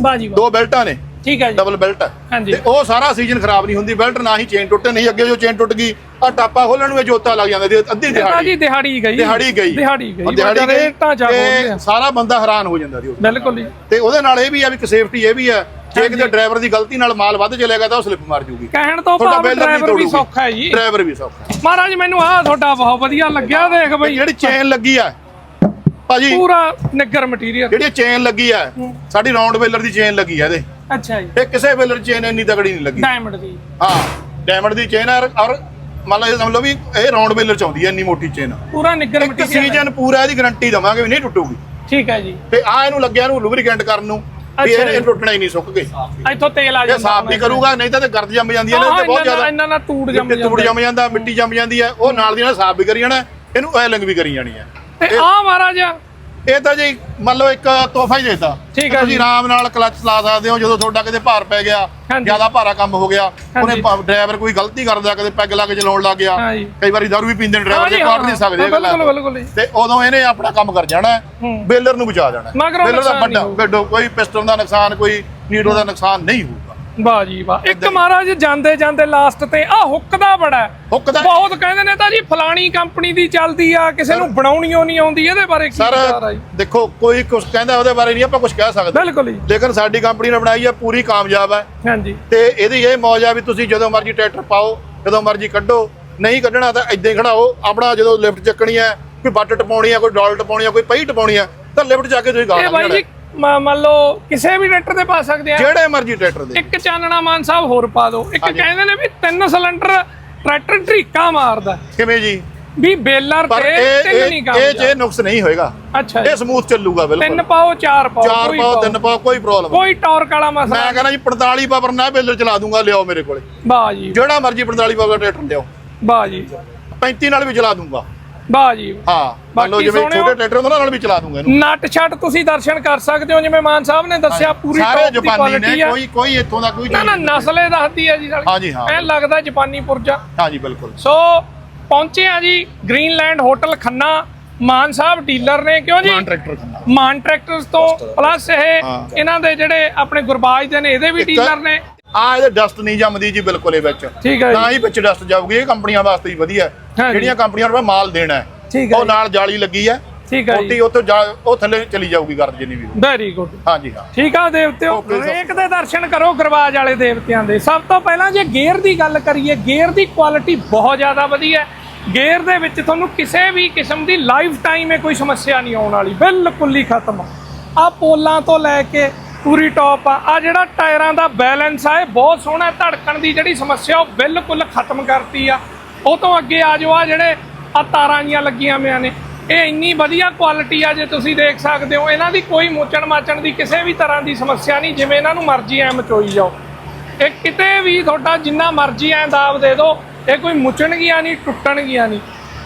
ਬਾਜੀ ਦੋ ਬੈਲਟਾਂ ਨੇ। ਠੀਕ ਹੈ ਜੀ। ਡਬਲ ਬੈਲਟ ਹੈ। ਹਾਂਜੀ। ਤੇ ਉਹ ਸਾਰਾ ਸੀਜ਼ਨ ਖਰਾਬ ਨਹੀਂ ਹੁੰਦੀ। ਬੈਲਟ ਨਾ ਹੀ ਚੇਨ ਟੁੱਟੇ ਨਹੀਂ ਅੱਗੇ ਜੋ ਚੇਨ ਟੁੱਟ ਗਈ ਆ ਟਾਪਾ ਖੋਲਣ ਨੂੰ ਇਹ ਜੋਤਾ ਲੱਗ ਜਾਂਦਾ ਸੀ ਅੱਧੀ ਦਿਹਾੜੀ। ਜੀ ਦਿਹਾੜੀ ਗਈ। ਦਿਹਾੜੀ ਗਈ। ਦਿਹਾੜੀ ਗਈ। ਦਿਹਾੜੀ ਗਈ ਢਾਂਚਾ ਬੋਲਦੇ ਤੇ ਆ। ਸਾਰਾ ਬੰਦਾ ਹੈਰਾਨ ਹੋ ਜਾਂਦਾ ਉਹ। ਬਿਲਕੁਲ ਜੀ। ਤੇ ਉਹਦੇ ਨਾਲ ਇਹ ਵੀ ਆ ਵੀ ਇੱਕ ਸੇਫਟੀ ਇਹ ਵੀ ਆ ਜੇ ਕਿਤੇ ਡਰਾਈਵਰ ਦੀ ਗਲਤੀ ਨਾਲ ਮਾਲ ਵੱਧ ਚਲੇਗਾ ਤਾਂ ਉਹ ਸਲਿੱਪ ਮਾਰ ਜੂਗੀ। ਕਹਿਣ ਤੋਂ ਭਾਵ ਡਰਾਈਵਰ ਵੀ ਤੋੜੂਗੀ। ਸੌਖਾ ਹੈ ਜੀ। ਡਰਾਈਵਰ ਵੀ ਸੌਖਾ ਹੈ। ਮਹਾਰਾਜ ਮੈਨੂੰ ਆਹ ਤੁਹਾਡਾ ਬਹੁਤ ਵਧੀਆ ਲੱਗਿਆ ਦੇਖ ਤੇ ਬਈ। ਜਿਹੜੀ ਚੇਨ ਲੱਗੀ ਆ ਭਾਜੀ ਪੂਰਾ ਨਿੱਗਰ ਮਟੀਰੀਅਲ ਜਿਹੜੀ ਚੇਨ ਲੱਗੀ ਆ ਸਾਡੀ ਰਾਉਂਡ ਵੇਲਰ ਦੀ ਚੇਨ ਲੱਗੀ ਆ ਇਹਦੇ। ਅੱਛਾ ਜੀ। ਇਹ ਕਿਸੇ ਵੇਲਰ ਚੇਨ ਇੰਨੀ ਤਗੜੀ ਨਹੀਂ ਲੱਗੀ। ਡਾਇਮੰਡ ਦੀ। ਹਾਂ ਡਾਇਮੰਡ ਦੀ ਚੇਨ ਆ ਔਰ ਮੰਨ ਲਓ ਇਹ ਸਮਝ ਲਓ ਵੀ ਇਹ ਰਾਉਂਡ ਵੇਲਰ ਚ ਆਉਂਦੀ ਹੈ ਇੰਨੀ ਮੋਟੀ ਚੇਨ ਪੂਰਾ ਨਿੱਗਰ ਇੱਕ ਮਟੀਰੀਅਲ ਸੀਜ਼ਨ ਪੂਰਾ ਇਹਦੀ ਗਾਰੰਟੀ ਦਵਾਂਗੇ ਵੀ ਨਹੀਂ ਟੁੱਟੂਗੀ। ਠੀਕ ਹੈ ਜੀ। ਤੇ ਆ ਇਹਨੂੰ ਲੱਗਿਆ ਨੂੰ ਲੁਬਰੀਕੈਂਟ ਕਰਨ ਨੂੰ ਵੀ ਇਹ। ਇਹ ਟੁੱਟਣਾ ਹੀ ਨਹੀਂ ਸੁੱਕ ਗਏ ਇੱਥੋਂ ਤੇਲ ਆ ਜਾਂਦਾ ਸਾਫ਼ ਵੀ ਕਰੂਗਾ ਨਹੀਂ ਤਾਂ ਤੇ ਗਰਦ ਜੰਮ ਜਾਂਦੀ ਹੈ ਨਾ ਤੇ ਬਹੁਤ ਜ਼ਿਆਦਾ ਇਹਨਾਂ ਨਾਲ ਟੂਟ ਜੰਮ ਜਾਂਦਾ ਜੰਮ ਜਾਂਦਾ। ਮਿੱਟੀ ਜੰਮ ਜਾਂਦੀ ਹੈ ਉਹ ਨਾਲ ਦੀ ਨਾਲ ਸਾਫ਼ ਵੀ ਕਰੀ ਜਾਣਾ ਇਹਨੂੰ ਆਇਲਿੰਗ ਵੀ ਕਰੀ ਜਾਣੀ ਹੈ। ਤੇ ਆ ਮਹਾਰਾਜ ਇਹ ਤਾਂ ਜੀ ਮੰਨ ਲਓ ਇੱਕ ਤੋਹਫਾ ਹੀ ਦੇਤਾ ਠੀਕ ਹੈ ਜੀ। ਆਰਾਮ ਨਾਲ ਕਲੱਚ ਚਲਾ ਸਕਦੇ ਹੋ ਜਦੋਂ ਤੁਹਾਡਾ ਕਿਤੇ ਭਾਰ ਪੈ ਗਿਆ। ਜ਼ਿਆਦਾ ਭਾਰਾ ਕੰਮ ਹੋ ਗਿਆ ਉਹਨੇ। ਡਰਾਈਵਰ ਕੋਈ ਗਲਤੀ ਕਰਦਾ ਕਦੇ ਪੈਗ ਲਾ ਕੇ ਚਲਾਉਣ ਲੱਗ ਗਿਆ। ਕਈ ਵਾਰੀ ਦਾਰੂ ਵੀ ਪੀਂਦੇ ਨੇ ਡਰਾਈਵਰ ਹਾਂ, ਕੱਢ ਨਹੀਂ ਸਕਦੇ ਬਿਲਕੁਲ। ਤੇ ਉਦੋਂ ਇਹਨੇ ਆਪਣਾ ਕੰਮ ਕਰ ਜਾਣਾ। ਬੇਲਰ ਨੂੰ ਬਚਾ। ਮਗਰੋਂ ਬੇਲਰ ਦਾ ਵੱਡਾ ਕੋਈ ਪਿਸਟਨ ਦਾ ਨੁਕਸਾਨ ਕੋਈ ਨੀਡਲ ਦਾ ਨੁਕਸਾਨ ਨਹੀਂ ਹੋਊਗਾ ਵਾਹ ਜੀ ਵਾਹ। ਇੱਕ ਮਹਾਰਾਜ ਜਾਂਦੇ ਜਾਂਦੇ ਲਾਸਟ ਤੇ ਆ ਹੁੱਕ ਦਾ ਬੜਾ। ਹੁੱਕ ਦਾ ਬਹੁਤ ਕਹਿੰਦੇ ਨੇ ਤਾਂ ਜੀ ਫਲਾਣੀ ਕੰਪਨੀ ਦੀ ਚੱਲਦੀ ਆ ਕਿਸੇ ਨੂੰ ਬਣਾਉਣੀਓ ਨਹੀਂ ਆਉਂਦੀ ਇਹਦੇ ਬਾਰੇ ਕੀ ਸਰ ਆ ਦੇਖੋ ਕੋਈ ਕੁਝ ਕਹਿੰਦਾ ਉਹਦੇ ਬਾਰੇ ਨਹੀਂ ਆਪਾਂ ਕੁਝ ਕਹਿ ਸਕਦੇ। ਬਿਲਕੁਲ ਜੀ। ਲੇਕਿਨ ਸਾਡੀ ਕੰਪਨੀ ਨੇ ਬਣਾਈ ਹੈ ਪੂਰੀ ਕਾਮਯਾਬ ਹੈ। ਹਾਂਜੀ। ਤੇ ਇਹਦੀ ਇਹ ਮੌਜ ਆ ਵੀ ਤੁਸੀਂ ਜਦੋਂ ਮਰਜ਼ੀ ਟਰੈਕਟਰ ਪਾਓ ਜਦੋਂ ਮਰਜ਼ੀ ਕੱਢੋ। ਨਹੀਂ ਕੱਢਣਾ ਤਾਂ ਇਦਾਂ ਹੀ ਖੜਾਓ। ਆਪਣਾ ਜਦੋਂ ਲਿਫਟ ਚੱਕਣੀ ਹੈ ਕੋਈ ਬੱਟ ਟਪਾਉਣੀ ਹੈ ਕੋਈ ਡੋਲ ਟਪਾਉਣੀ ਹੈ ਕੋਈ ਪਹੀ ਟਪਾਉਣੀ ਹੈ ਤਾਂ ਲਿਫਟ ਜਾ ਕੇ ਤੁਸੀਂ ਗਾ ਇਹ ਬਾਈ ਜੀ ਮੰਨ ਲਓ ਕਿਸੇ ਵੀ ਟਰੈਕਟਰ ਤੇ ਪਾ ਸਕਦੇ ਆ। ਜਿਹੜੇ ਮਰਜ਼ੀ ਟਰੈਕਟਰ ਦੇ। ਇੱਕ ਚਾਨਣਾ ਮਾਨ ਸਾਹਿਬ ਹੋਰ ਪਾ ਦਿਓ। ਇੱਕ। ਕਹਿੰਦੇ ਨੇ ਵੀ ਤਿੰਨ ਸਿਲੰਡਰ ਟਰੈਕਟਰ ਢਰੀਕਾ ਮਾਰਦਾ। ਕਿਵੇਂ ਜੀ? ਵੀ ਬੇਲਰ ਤੇ ਤਿੰਨ ਨਹੀਂ ਕੰਮ ਇਹ ਇਹ ਨੁਕਸ ਨਹੀਂ ਹੋਏਗਾ। ਅੱਛਾ ਇਹ ਜੀ ਸਮੂਥ ਚੱਲੂਗਾ ਤਿੰਨ ਬਿਲਕੁਲ ਪਾਓ ਚਾਰ ਪਾਓ ਚਾਰ ਪਾਓ ਤਿੰਨ ਪਾਓ ਕੋਈ ਪ੍ਰੋਬਲਮ ਕੋਈ ਟਾਰਕ ਵਾਲਾ ਮਸਲਾ ਮੈਂ ਕਹਿੰਦਾ ਜੀ 45 ਪਾਵਰ ਨਾਲ ਬੇਲਰ ਚਲਾ ਦੂੰਗਾ ਲਿਆਓ ਮੇਰੇ ਕੋਲੇ। ਵਾਹ ਜੀ। ਜਿਹੜਾ ਮਰਜ਼ੀ 45 ਪਾਵਰ ਦਾ ਟਰੈਕਟਰ ਲਿਆਓ। ਵਾਹ ਜੀ। 35 ਨਾਲ ਵੀ ਚਲਾ ਦੂੰਗਾ। ਵਾਹ ਜੀ ਹਾਂ ਮੰਨ ਲਓ ਬਾਕੀ ਜਿਵੇਂ ਛੋਟੇ ਟਰੈਕਟਰ ਉਹਨਾਂ ਨਾਲ ਵੀ ਚਲਾ ਦੂੰਗਾ ਇਹਨੂੰ। ਨਟ ਛੱਟ ਤੁਸੀਂ ਦਰਸ਼ਨ ਕਰ ਸਕਦੇ ਹੋ ਜਿਵੇਂ ਮਾਨ ਸਾਹਿਬ ਨੇ ਦੱਸਿਆ ਪੂਰੀ ਸਾਰੇ ਟੌਪ ਦੀ ਜਾਪਾਨੀ ਨੇ ਆ। ਕੋਈ ਕੋਈ ਇੱਥੋਂ ਦਾ ਕੋਈ ਨਾ ਨਾ। ਨਸਲੇ ਦੱਸਦੀ ਹੈ ਜੀ ਸਾਡੀ ਹਾਂਜੀ, ਹਾਂ। ਐ ਲੱਗਦਾ ਜਾਪਾਨੀ ਪੁਰਜਾ। ਹਾਂਜੀ ਬਿਲਕੁਲ। ਸੋ ਪਹੁੰਚੇ ਆ ਜੀ Greenland hotel Khanna. Mann Sahib dealer ਨੇ ਕਿਉਂ ਜੀ? ਮਾਨ ਟਰੈਕਟਰ ਖੰਨਾ। ਮਾਨ ਟਰੈਕਟਰਸ ਤੋਂ ਪਲੱਸ ਇਹ ਹਾਂ। ਇਹਨਾਂ ਦੇ ਜਿਹੜੇ ਆਪਣੇ ਗੁਰਬਾਜ ਦੇ ਨੇ ਇਹਦੇ ਵੀ ਇੱਕ- ਡੀਲਰ ਨੇ। ਆ ਇਹਦੇ ਡਸਟ ਨਹੀਂ ਜੰਮਦੀ ਜੀ ਬਿਲਕੁਲ ਇਹ ਵਿੱਚ। ਠੀਕ ਹੈ ਨਾ ਹੀ ਵਿੱਚ ਡਸਟ ਜਾਊਗੀ ਇਹ ਕੰਪਨੀਆਂ ਵਾਸਤੇ ਹੀ ਵਧੀਆ ਹੈ। ਜਿਹੜੀਆਂ ਕੰਪਨੀਆਂ ਨੂੰ ਮਾਲ ਦੇਣਾ ਹੈ ਹੈ ਉਹ। ਨਾਲ ਜਾਲੀ ਲੱਗੀ ਹੈ ਠੀਕ ਹੈ ਜੀ। ਉੱਥੇ ਜਾ- ਉਹ ਥੱਲੇ ਚਲੀ ਜਾਊਗੀ ਗਰਦ ਜਿੰਨੀ ਵੀ। ਵੈਰੀ ਗੁੱਡ ਹਾਂਜੀ ਹਾਂ ਠੀਕ ਆ ਦੇਵਤਿਓ. ਹਰੇਕ ਦੇ ਦਰਸ਼ਨ ਕਰੋ ਗਰਵਾਜ ਵਾਲੇ ਦੇਵਤਿਆਂ ਦੇ। ਸਭ ਤੋਂ ਪਹਿਲਾਂ ਜੇ ਗੇਅਰ ਦੀ ਗੱਲ ਕਰੀਏ ਗੇਅਰ ਦੀ ਕੁਆਲਿਟੀ ਬਹੁਤ ਜ਼ਿਆਦਾ ਵਧੀਆ ਹੈ। ਗੇਅਰ ਦੇ ਵਿੱਚ ਤੁਹਾਨੂੰ ਕਿਸੇ ਵੀ ਕਿਸਮ ਦੀ ਲਾਈਫ ਟਾਈਮ ਇਹ ਕੋਈ ਸਮੱਸਿਆ ਨਹੀਂ ਆਉਣ ਵਾਲੀ ਬਿਲਕੁਲ ਹੀ ਖਤਮ। ਆ ਪੋਲਾਂ ਤੋਂ ਲੈ ਕੇ ਪੂਰੀ ਟੌਪ ਆ। ਆ ਜਿਹੜਾ ਟਾਇਰਾਂ ਦਾ ਬੈਲੈਂਸ ਆ, ਇਹ ਬਹੁਤ ਸੋਹਣਾ ਧੜਕਣ ਦੀ ਜਿਹੜੀ ਸਮੱਸਿਆ, ਉਹ ਬਿਲਕੁਲ ਖਤਮ ਕਰਤੀ ਆ। ਉਹ ਤੋਂ ਅੱਗੇ ਆ ਜਾਓ ਆ ਜਿਹੜੇ ਆ ਤਾਰਾਂ ਜੀਆਂ ਲੱਗੀਆਂ ਹੋਈਆਂ ਨੇ, ਇਹ ਇੰਨੀ ਵਧੀਆ ਕੁਆਲਿਟੀ ਆ ਜੇ ਤੁਸੀਂ ਦੇਖ ਸਕਦੇ ਹੋ। ਇਹਨਾਂ ਦੀ ਕੋਈ ਮੋਚਣ ਮਾਚਣ ਦੀ ਕਿਸੇ ਵੀ ਤਰ੍ਹਾਂ ਦੀ ਸਮੱਸਿਆ ਨਹੀਂ, ਜਿਵੇਂ ਇਹਨਾਂ ਨੂੰ ਮਰਜ਼ੀ ਐ ਮਚੋਈ ਜਾਓ। ਇਹ ਕਿਤੇ ਵੀ ਤੁਹਾਡਾ ਜਿੰਨਾ ਮਰਜ਼ੀ ਐ ਦਾਬ ਦੇ ਦਿਓ, ਇਹ ਕੋਈ ਮੁੱਚਣਗੀਆਂ ਨਹੀਂ ਟੁੱਟਣਗੀਆਂ ਨਹੀਂ।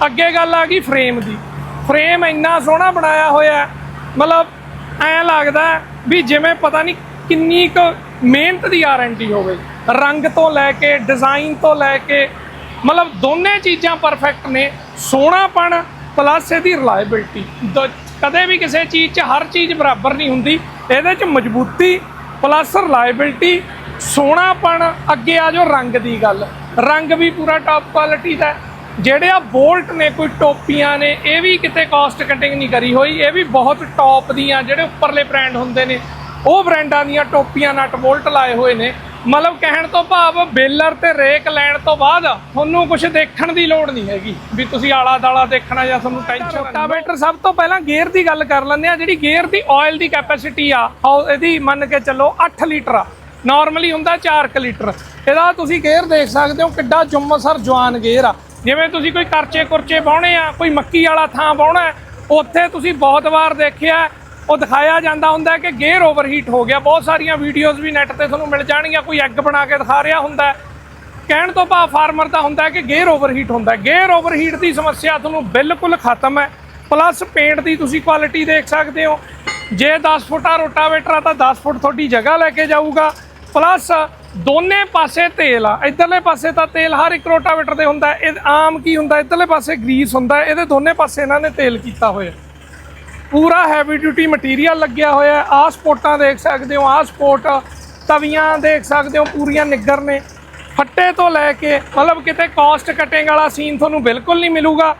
ਅੱਗੇ ਗੱਲ ਆ ਗਈ ਫਰੇਮ ਦੀ। ਫਰੇਮ ਇੰਨਾ ਸੋਹਣਾ ਬਣਾਇਆ ਹੋਇਆ ਮਤਲਬ ਐਂ ਲੱਗਦਾ ਵੀ ਜਿਵੇਂ ਪਤਾ ਨਹੀਂ ਕਿੰਨੀ ਕੁ ਮਿਹਨਤ ਦੀ ਆਰੰਟੀ ਹੋਵੇ। ਰੰਗ ਤੋਂ ਲੈ ਕੇ ਡਿਜ਼ਾਈਨ ਤੋਂ ਲੈ ਕੇ, ਮਤਲਬ ਦੋਨੇ ਚੀਜ਼ਾਂ ਪਰਫੈਕਟ ਨੇ। ਸੋਹਣਾਪਣ ਪਲੱਸ ਇਹਦੀ ਰਿਲਾਇਬਿਲਟੀ ਕਦੇ ਵੀ ਕਿਸੇ ਚੀਜ਼ 'ਚ ਹਰ ਚੀਜ਼ ਬਰਾਬਰ ਨਹੀਂ ਹੁੰਦੀ। ਇਹਦੇ 'ਚ ਮਜ਼ਬੂਤੀ ਪਲੱਸ ਰਿਲਾਇਬਿਲਟੀ ਸੋਹਣਾਪਣ, ਅੱਗੇ ਆ ਜਾਓ ਰੰਗ ਦੀ ਗੱਲ। ਰੰਗ ਵੀ ਪੂਰਾ ਟਾਪ ਕੁਆਲਿਟੀ ਦਾ ਜਿਹੜੇ ਆ ਬੋਲਟ ਨੇ ਕੋਈ ਟੋਪੀਆਂ ਨੇ ਇਹ ਵੀ ਕਿਤੇ ਕਾਸਟ ਕਟਿੰਗ ਨਹੀਂ ਕਰੀ ਹੋਈ। ਇਹ ਵੀ ਬਹੁਤ ਟੌਪ ਦੀਆਂ ਜਿਹੜੇ ਉੱਪਰਲੇ ਬ੍ਰਾਂਡ ਹੁੰਦੇ ਨੇ ਉਹ ਬ੍ਰਾਂਡਾਂ ਦੀਆਂ ਟੋਪੀਆਂ ਨਟ ਬੋਲਟ ਲਾਏ ਹੋਏ ਨੇ। ਮਤਲਬ ਕਹਿਣ ਤੋਂ ਭਾਵ ਬੇਲਰ ਤੇ ਰੇਕ ਲੈਣ ਤੋਂ ਬਾਅਦ ਤੁਹਾਨੂੰ ਕੁਝ ਦੇਖਣ ਦੀ ਲੋੜ ਨਹੀਂ ਹੈਗੀ ਵੀ ਤੁਸੀਂ ਆਲਾ ਦਾਲਾ ਦੇਖਣਾ ਜਾਂ ਤੁਹਾਨੂੰ ਟੈਨਸ਼ਨ ਰੋਟਾਵੇਟਰ ਸਭ ਤੋਂ ਪਹਿਲਾਂ ਗੇਅਰ ਦੀ ਗੱਲ ਕਰ ਲੈਂਦੇ ਆ ਜਿਹੜੀ ਗੇਅਰ ਦੀ ਆਇਲ ਦੀ ਕੈਪੈਸਿਟੀ ਆ ਇਹਦੀ ਮੰਨ ਕੇ ਚੱਲੋ 8 ਲੀਟਰ ਆ। ਨਾਰਮਲੀ ਹੁੰਦਾ 4 ਲੀਟਰ। ਇਹਦਾ ਤੁਸੀਂ ਗੇਅਰ ਦੇਖ ਸਕਦੇ ਹੋ ਕਿੱਡਾ ਜੁੰਮਸਰ ਜਵਾਨ ਗੇਅਰ ਆ। ਜਿਵੇਂ ਤੁਸੀਂ ਕੋਈ ਕਰਚੇ ਕੁਰਚੇ ਬਾਉਣੇ ਆ, ਕੋਈ ਮੱਕੀ ਵਾਲਾ ਥਾਂ ਬਾਉਣਾ ਉੱਥੇ ਤੁਸੀਂ ਬਹੁਤ ਵਾਰ ਦੇਖਿਆ, ਉਹ ਦਿਖਾਇਆ ਜਾਂਦਾ ਹੁੰਦਾ ਕਿ ਗੇਅਰ ਓਵਰਹੀਟ ਹੋ ਗਿਆ। ਬਹੁਤ ਸਾਰੀਆਂ ਵੀਡੀਓਜ਼ ਵੀ ਨੈਟ ਤੇ ਤੁਹਾਨੂੰ ਮਿਲ ਜਾਣਗੀਆਂ, ਕੋਈ ਐਗ ਬਣਾ ਕੇ ਦਿਖਾ ਰਿਹਾ ਹੁੰਦਾ ਕਹਿਣ ਤੋਂ ਭਾਵ ਫਾਰਮਰ ਦਾ ਹੁੰਦਾ ਕਿ ਗੇਅਰ ਓਵਰਹੀਟ ਹੁੰਦਾ ਗੇਅਰ ਓਵਰਹੀਟ ਦੀ ਸਮੱਸਿਆ ਤੁਹਾਨੂੰ ਬਿਲਕੁਲ ਖਤਮ ਹੈ। ਪਲੱਸ ਪੇਂਟ ਦੀ ਤੁਸੀਂ ਕੁਆਲਿਟੀ ਦੇਖ ਸਕਦੇ ਹੋ। ਜੇ 10 ਫੁੱਟਾ ਰੋਟਾਵੇਟਰ ਆ, ਤਾਂ 10 ਫੁੱਟ ਤੁਹਾਡੀ ਜਗ੍ਹਾ ਲੈ ਕੇ ਜਾਊਗਾ। ਪਲੱਸ ਦੋਨੇ ਪਾਸੇ ਤੇਲ ਆ। ਇਧਰਲੇ ਪਾਸੇ ਤਾਂ ਤੇਲ ਹਰ ਇੱਕ ਰੋਟਾਵੇਟਰ ਦੇ ਹੁੰਦਾ ਇਹ ਆਮ ਕੀ ਹੁੰਦਾ? ਇਧਰਲੇ ਪਾਸੇ ਗਰੀਸ ਹੁੰਦਾ ਇਹਦੇ ਦੋਨੇ ਪਾਸੇ ਇਹਨਾਂ ਨੇ ਤੇਲ ਕੀਤਾ ਹੋਇਆ ਪੂਰਾ ਹੈਵੀ ਡਿਊਟੀ ਮਟੀਰੀਅਲ ਲੱਗਿਆ ਹੋਇਆ ਆ ਆਹ ਸਪੋਰਟਾਂ ਦੇਖ ਸਕਦੇ ਹੋ, ਆਹ ਸਪੋਰਟ ਤਵੀਆਂ ਦੇਖ ਸਕਦੇ ਹੋ, ਪੂਰੀਆਂ ਨਿੱਗਰ ਨੇ। ਫੱਟੇ ਤੋਂ ਲੈ ਕੇ ਮਤਲਬ ਕਿਤੇ ਕਾਸਟ ਕਟਿੰਗ ਵਾਲਾ ਸੀਨ ਤੁਹਾਨੂੰ ਬਿਲਕੁਲ ਨਹੀਂ ਮਿਲੂਗਾ।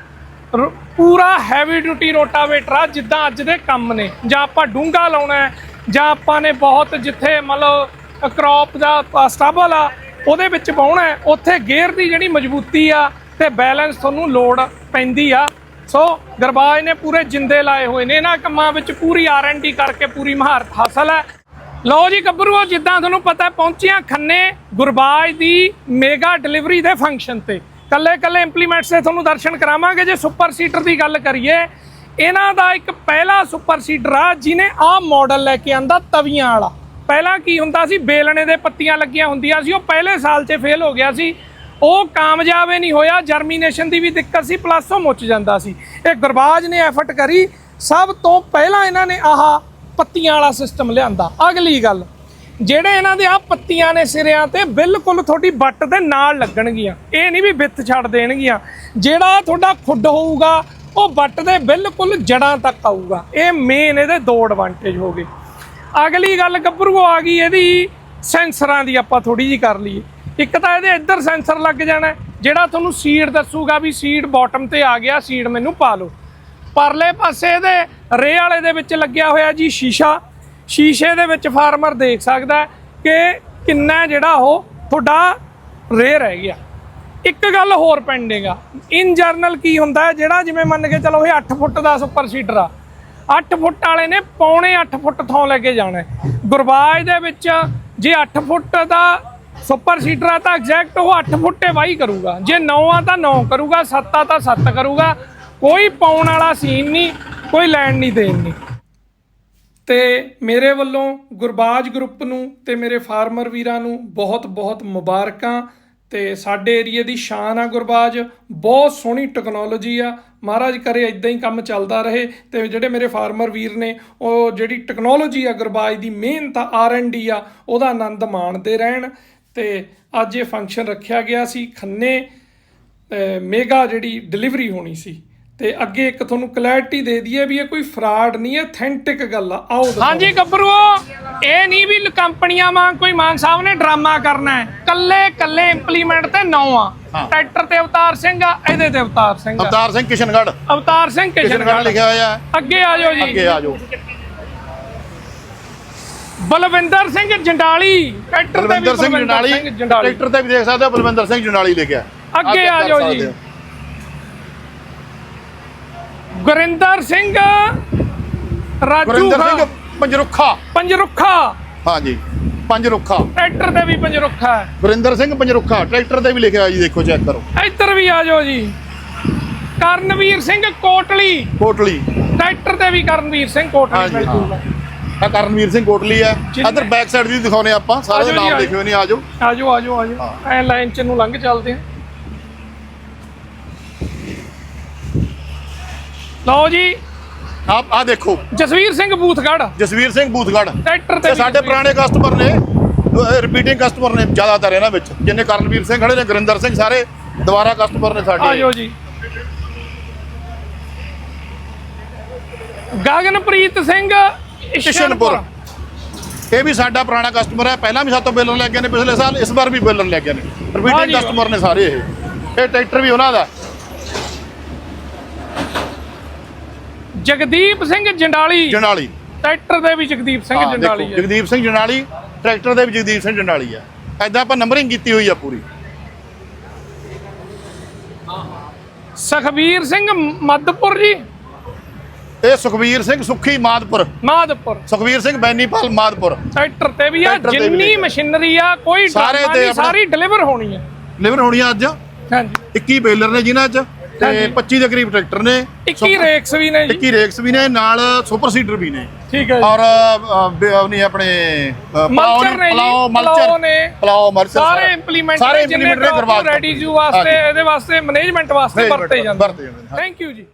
ਰ- ਪੂਰਾ ਹੈਵੀ ਡਿਊਟੀ ਰੋਟਾਵੇਟਰ ਆ, ਜਿੱਦਾਂ ਅੱਜ ਦੇ ਕੰਮ ਨੇ। ਜਾਂ ਆਪਾਂ ਡੂੰਗਾ ਲਾਉਣਾ ਜਾਂ ਆਪਾਂ ਨੇ ਬਹੁਤ ਜਿੱਥੇ ਮਤਲਬ ਕ੍ਰੌਪ ਦਾ ਸਟਾਬਲ ਆ ਉਹਦੇ ਵਿੱਚ ਪਾਉਣਾ ਉੱਥੇ ਗੇਅਰ ਦੀ ਜਿਹੜੀ ਮਜ਼ਬੂਤੀ ਆ ਤੇ ਬੈਲੈਂਸ ਤੁਹਾਨੂੰ ਲੋਡ ਪੈਂਦੀ ਆ। ਸੋ ਗਰਬਾਜ ਨੇ ਪੂਰੇ ਜਿੰਦੇ ਲਾਏ ਹੋਏ ਨੇ। ਇਹਨਾਂ ਕੰਮਾਂ ਵਿੱਚ ਪੂਰੀ ਆਰ&ਡੀ ਕਰਕੇ ਪੂਰੀ ਮਹਾਰਤ ਹਾਸਲ ਹੈ। ਲਓ ਜੀ ਗੱਭਰੂ ਜਿੱਦਾਂ ਤੁਹਾਨੂੰ ਪਤਾ ਪਹੁੰਚਿਆ ਖੰਨੇ ਗੁਰਬਾਜ ਦੀ ਮੇਗਾ ਡਿਲੀਵਰੀ ਦੇ ਫੰਕਸ਼ਨ ਤੇ। ਕੱਲੇ ਕੱਲੇ ਇੰਪਲੀਮੈਂਟਸ ਦੇ ਤੁਹਾਨੂੰ ਦਰਸ਼ਨ ਕਰਾਵਾਂਗੇ। ਜੇ ਸੁਪਰ ਸੀਟਰ ਦੀ ਗੱਲ ਕਰੀਏ, ਇਹਨਾਂ ਦਾ ਇੱਕ ਪਹਿਲਾ ਸੁਪਰ ਸੀਟਰ ਆ, ਜਿਹਨੇ ਆਹ ਮਾਡਲ ਲੈ ਕੇ ਆਂਦਾ ਤਵੀਆਂ ਵਾਲਾ। ਪਹਿਲਾਂ ਕੀ ਹੁੰਦਾ ਸੀ? ਬੇਲਣੇ ਦੇ ਪੱਤੀਆਂ ਲੱਗੀਆਂ ਹੁੰਦੀਆਂ ਸੀ, ਉਹ ਪਹਿਲੇ ਸਾਲ 'ਚ ਫੇਲ ਹੋ ਗਿਆ ਸੀ। ਉਹ ਕਾਮਯਾਬ ਹੀ ਨਹੀਂ ਹੋਇਆ ਜਰਮੀਨੇਸ਼ਨ ਦੀ ਵੀ ਦਿੱਕਤ ਸੀ ਪਲੱਸ ਉਹ ਮੁੱਚ ਜਾਂਦਾ ਸੀ। ਇਹ ਗੁਰਬਾਜ ਨੇ ਐਫਰਟ ਕਰੀ, ਸਭ ਤੋਂ ਪਹਿਲਾਂ ਇਹਨਾਂ ਨੇ ਆਹ ਪੱਤੀਆਂ ਵਾਲਾ ਸਿਸਟਮ ਲਿਆਂਦਾ। ਅਗਲੀ ਗੱਲ, ਜਿਹੜੇ ਇਹਨਾਂ ਦੇ ਆ ਪੱਤੀਆਂ ਨੇ ਸਿਰਿਆਂ ਤੇ ਬਿਲਕੁਲ ਤੁਹਾਡੀ ਵੱਟ ਦੇ ਨਾਲ ਲੱਗਣਗੀਆਂ। ਇਹ ਨਹੀਂ ਵੀ ਵਿੱਥ ਛੱਡ ਦੇਣਗੀਆਂ। ਜਿਹੜਾ ਤੁਹਾਡਾ ਖੁੱਡ ਹੋਊਗਾ, ਉਹ ਵੱਟ ਦੇ ਬਿਲਕੁਲ ਜੜਾਂ ਤੱਕ ਆਊਗਾ। ਇਹ ਮੇਨ ਇਹਦੇ ਦੋ ਐਡਵਾਂਟੇਜ ਹੋ ਗਏ। ਅਗਲੀ ਗੱਲ ਗੱਭਰੂ ਆ ਗਈ ਇਹਦੀ, ਸੈਂਸਰਾਂ ਦੀ ਆਪਾਂ ਥੋੜੀ ਜੀ ਕਰ ਲਈਏ। ਇੱਕ ਤਾਂ ਇਹਦੇ ਇੱਧਰ ਸੈਂਸਰ ਲੱਗ ਜਾਣਾ ਜਿਹੜਾ ਤੁਹਾਨੂੰ ਸੀਟ ਦੱਸੂਗਾ ਵੀ ਸੀਟ ਬਾਟਮ ਤੇ ਆ ਗਿਆ ਸੀਟ ਮੈਨੂੰ ਪਾ ਲਓ। ਪਰਲੇ ਪਾਸੇ ਇਹਦੇ ਰੇ ਵਾਲੇ ਦੇ ਵਿੱਚ ਲੱਗਿਆ ਹੋਇਆ ਜੀ ਸ਼ੀਸ਼ਾ। ਸ਼ੀਸ਼ੇ ਦੇ ਵਿੱਚ ਫਾਰਮਰ ਦੇਖ ਸਕਦਾ ਕਿ ਕਿੰਨਾ ਜਿਹੜਾ ਉਹ ਤੁਹਾਡਾ ਰੇ ਰਹਿ ਗਿਆ। ਇੱਕ ਗੱਲ ਹੋਰ ਪੈਂਡਿੰਗ ਆ ਇਨ ਜਰਨਲ ਕੀ ਹੁੰਦਾ ਜਿਹੜਾ ਜਿਵੇਂ ਮੰਨ ਕੇ ਚਲੋ ਇਹ 8 ਫੁੱਟ ਦਾ ਸੁਪਰ ਸੀਟਰ ਆ 8 ਫੁੱਟ ਵਾਲੇ ਨੇ, ਪੌਣੇ 8 ਫੁੱਟ ਥੋਂ ਲੈ ਕੇ ਜਾਣਾ ਗੁਰਬਾਜ ਦੇ ਵਿੱਚ ਜੇ 8 ਫੁੱਟ ਦਾ ਸੁਪਰ ਸੀਡਰ ਆ ਤਾਂ ਐਗਜ਼ੈਕਟ ਉਹ 8 ਫੁੱਟੇ ਵਾਹੀ ਕਰੂਗਾ। ਜੇ 9 ਆ ਤਾਂ 9 ਕਰੂਗਾ 7 ਆ ਤਾਂ 7 ਕਰੂਗਾ। ਕੋਈ ਪਾਉਣ ਵਾਲਾ ਸੀਨ ਨਹੀਂ, ਕੋਈ ਲੈਣ ਨਹੀਂ ਦੇਣ ਨਹੀਂ। ਤੇ ਮੇਰੇ ਵੱਲੋਂ ਗੁਰਬਾਜ ਗਰੁੱਪ ਨੂੰ ਤੇ ਮੇਰੇ ਫਾਰਮਰ ਵੀਰਾਂ ਨੂੰ ਬਹੁਤ ਬਹੁਤ ਮੁਬਾਰਕਾਂ। ਤੇ ਸਾਡੇ ਏਰੀਏ ਦੀ ਸ਼ਾਨ ਆ ਗੁਰਬਾਜ, ਬਹੁਤ ਸੋਹਣੀ ਟੈਕਨੋਲੋਜੀ ਆ। ਮਹਾਰਾਜ ਕਰੇ ਇਦਾਂ ਹੀ ਕੰਮ ਚੱਲਦਾ ਰਹੇ ਤੇ ਜਿਹੜੇ ਮੇਰੇ ਫਾਰਮਰ ਵੀਰ ਨੇ, ਉਹ ਜਿਹੜੀ ਟੈਕਨੋਲੋਜੀ ਆ ਗੁਰਬਾਜ ਦੀ ਮਿਹਨਤ ਆ ਡੀ ਆ, ਉਹਦਾ ਆਨੰਦ ਮਾਣਦੇ ਰਹਿਣ ਤੇ ਅੱਜ ਇਹ ਫੰਕਸ਼ਨ ਰੱਖਿਆ ਗਿਆ ਸੀ, ਖੰਨੇ, ਅਹ ਮੇਗਾ ਜਿਹੜੀ ਡਿਲੀਵਰੀ ਹੋਣੀ ਸੀ। ਤੇ ਅੱਗੇ ਇੱਕ ਤੁਹਾਨੂੰ ਕਲੈਰਿਟੀ ਦੇ ਦਈਏ ਵੀ ਇਹ ਕੋਈ ਫਰਾਡ ਨਹੀਂ ਹੈ ਅਥੈਂਟਿਕ ਗੱਲ ਆ। ਆਓ ਹਾਂਜੀ ਗੱਭਰੂਓ ਇਹ ਨਹੀਂ ਵੀ ਕੰਪਨੀਆਂ ਵਾਂਗ ਕੋਈ ਮਾਨ ਸਾਹਿਬ ਨੇ ਡਰਾਮਾ ਕਰਨਾ ਹੈ। ਕੱਲੇ ਕੱਲੇ ਇੰਪਲੀਮੈਂਟ ਤੇ ਨੌ ਆ। ਟਰੈਕਟਰ ਤੇ ਅਵਤਾਰ ਸਿੰਘ ਆ ਇਹਦੇ ਤੇ ਅਵਤਾਰ ਸਿੰਘ ਆ। ਅਵਤਾਰ ਸਿੰਘ ਕਿਸ਼ਨਗੜ੍ਹ। ਅਵਤਾਰ ਸਿੰਘ ਕਿਸ਼ਨਗੜ੍ਹ। ਕਿਸ਼ਨਗੜ੍ਹ ਲਿਖਿਆ ਹੋਇਆ ਹੈ। ਅੱਗੇ ਆ ਜਾਓ ਜੀ। ਅੱਗੇ ਆ ਜਾਓ। ਬਲਵਿੰਦਰ ਸਿੰਘ ਜੰਡਾਲੀ ਟਰੈਕਟਰ ਤੇ ਵੀ ਬਲਵਿੰਦਰ ਸਿੰਘ ਜੰਡਾਲੀ ਟਰੈਕਟਰ ਤੇ ਵੀ ਦੇਖ ਸਕਦੇ ਹੋ ਬਲਵਿੰਦਰ ਸਿੰਘ ਜੰਡਾਲੀ ਲਿਖਿਆ। ਅੱਗੇ ਆ ਜਾਓ ਜੀ। ਗੁਰਿੰਦਰ ਸਿੰਘ ਰਾਜੂ ਗੁਰਿੰਦਰ ਸਿੰਘ ਪੰਜਰੁੱਖਾ। ਪੰਜਰੁੱਖਾ। ਹਾਂਜੀ ਪੰਜਰੁੱਖਾ। ਟਰੈਕਟਰ ਤੇ ਵੀ ਪੰਜਰੁੱਖਾ ਹੈ। ਗੁਰਿੰਦਰ ਸਿੰਘ ਪੰਜਰੁੱਖਾ। ਟਰੈਕਟਰ ਤੇ ਵੀ ਲਿਖਿਆ ਜੀ ਦੇਖੋ ਚੈੱਕ ਕਰੋ। ਇੱਧਰ ਵੀ ਆ ਜਾਓ ਜੀ। ਕਰਨਵੀਰ ਸਿੰਘ ਕੋਟਲੀ। ਕੋਟਲੀ। ਟਰੈਕਟਰ ਤੇ ਵੀ ਕਰਨਵੀਰ ਸਿੰਘ ਕੋਟਲੀ ਮਿਲ। ਜੂਗਾ ਆ ਕਰਨਵੀਰ ਸਿੰਘ ਕੋਟਲੀ ਹੈ। ਇੱਧਰ ਬੈਕ ਸਾਈਡ ਵੀ ਦਿਖਾਉਨੇ ਆਪਾਂ। ਸਾਰੇ ਦੇ ਆਜੋ ਨਾਮ ਆਜੋ। ਲਿਖੇ ਹੋਏ ਨੇ ਆਜੋ ਆ ਜਾਓ ਆ ਜਾਓ ਆ ਜਾਓ। ਐ ਲਾਈਨ ਚ ਨੂੰ ਲੰਘ ਚੱਲਦੇ ਆ ਲਓ ਜੀ। ਆਪ ਆ ਦੇਖੋ। ਜਸਵੀਰ ਸਿੰਘ ਬੂਥਗੜ ਜਸਵੀਰ ਸਿੰਘ ਬੂਥਗੜ ਟਰੈਕਟਰ ਤੇ ਸਾਡੇ ਪੁਰਾਣੇ ਕਸਟਮਰ ਨੇ। ਰਿਪੀਟਿੰਗ ਕਸਟਮਰ ਨੇ ਜ਼ਿਆਦਾਤਰ ਇਹਨਾਂ ਵਿੱਚ। ਜਿੰਨੇ ਕਰਨਵੀਰ ਸਿੰਘ ਖੜੇ ਨੇ ਗੁਰਿੰਦਰ ਸਿੰਘ ਸਾਰੇ ਦੁਬਾਰਾ ਕਸਟਮਰ ਨੇ ਸਾਡੇ। ਜਾਓ ਜੀ। ਗਗਨਪ੍ਰੀਤ ਸਿੰਘ ਕਿਸ਼ਨਪੁਰ। ਇਹ ਵੀ ਸਾਡਾ ਪੁਰਾਣਾ ਕਸਟਮਰ ਹੈ। ਪਹਿਲਾਂ ਵੀ ਸਾਤੋਂ ਬਿਲਰ ਲੈ ਗਏ ਨੇ ਪਿਛਲੇ ਸਾਲ ਇਸ ਵਾਰ ਵੀ ਬਿਲਰ ਲੈ ਗਏ ਨੇ। ਰਿਪੀਟਿੰਗ। ਕਸਟਮਰ ਨੇ ਸਾਰੇ ਇਹ। ਇਹ ਟਰੈਕਟਰ ਵੀ ਉਹਨਾਂ ਦਾ। ਜਗਦੀਪ ਸਿੰਘ ਜੰਡਾਲੀ। ਜੰਡਾਲੀ। ਟਰੈਕਟਰ ਦੇ ਵੀ ਜਗਦੀਪ ਸਿੰਘ ਹਾਂ, ਦੇਖੋ, ਜੰਡਾਲੀ ਹੈ। ਜਗਦੀਪ ਸਿੰਘ ਜੰਡਾਲੀ ਟਰੈਕਟਰ ਦੇ ਵੀ ਜਗਦੀਪ ਸਿੰਘ ਜੰਡਾਲੀ ਹੈ। ਐਦਾਂ ਆਪਾਂ ਨੰਬਰਿੰਗ ਕੀਤੀ ਹੋਈ ਆ ਪੂਰੀ। ਸਖਵੀਰ ਸਿੰਘ ਮੱਧਪੁਰ ਜੀ। ਇਹ ਸੁਖਵੀਰ ਸਿੰਘ ਸੁੱਖੀ ਮਾਦਪੁਰ। ਮਾਧਪੁਰ ਸੁਖਵੀਰ ਸਿੰਘ ਬੈਨੀਪਾਲ ਮਾਦਪੁਰ। ਟਰੈਕਟਰ ਤੇ ਵੀ ਆ ਟਰੈਕਟਰ ਤੇ ਵੀ ਜਿੰਨੀ ਲਿਖਿਆ। ਮਸ਼ੀਨਰੀ ਆ ਕੋਈ ਸਾਰੇ ਡਰਾਮਾ ਤੇ ਨਹੀਂ ਆਪਣਾ- ਸਾਰੀ ਡਿਲੀਵਰ ਹੋਣੀ ਹੈ ਲਿਵਰ ਹੋਣੀਆਂ ਅੱਜ? ਹਾਂਜੀ। 21 ਬੇਲਰ ਨੇ ਜਿਨ੍ਹਾਂ 'ਚ ਤੇ ਹਾਂਜੀ। 25 ਦੇ ਕਰੀਬ ਟਰੈਕਟਰ ਨੇ। 21 ਰੇਕਸ ਵੀ ਨੇ ਜੀ। 21 ਰੇਕਸ ਵੀ ਨੇ ਨਾਲ ਸੁਪਰ ਸੀਡਰ ਵੀ ਨੇ। ਠੀਕ ਹੈ ਜੀ। ਔਰ ਨਹੀਂ ਆਪਣੇ ਮਲਚਰ ਨੇ ਜੀ, ਪਲਾਓ ਪਲਾਓ ਮਲਚਰ ਨੇ। ਪਲਾਓ ਮਲਚਰ ਸਾਰੇ ਇੰਪਲੀਮੈਂਟ ਸਾਰੇ ਇੰਪਲੀਮੈਂਟ ਕਰਵਾ ਰੈਡੀ ਯੂ ਵਾਸਤੇ ਇਹਦੇ ਵਾਸਤੇ ਮੈਨੇਜਮੈਂਟ ਵਾਸਤੇ ਵਰਤੇ ਜਾਂਦੇ। ਥੈਂਕ ਯੂ ਜੀ।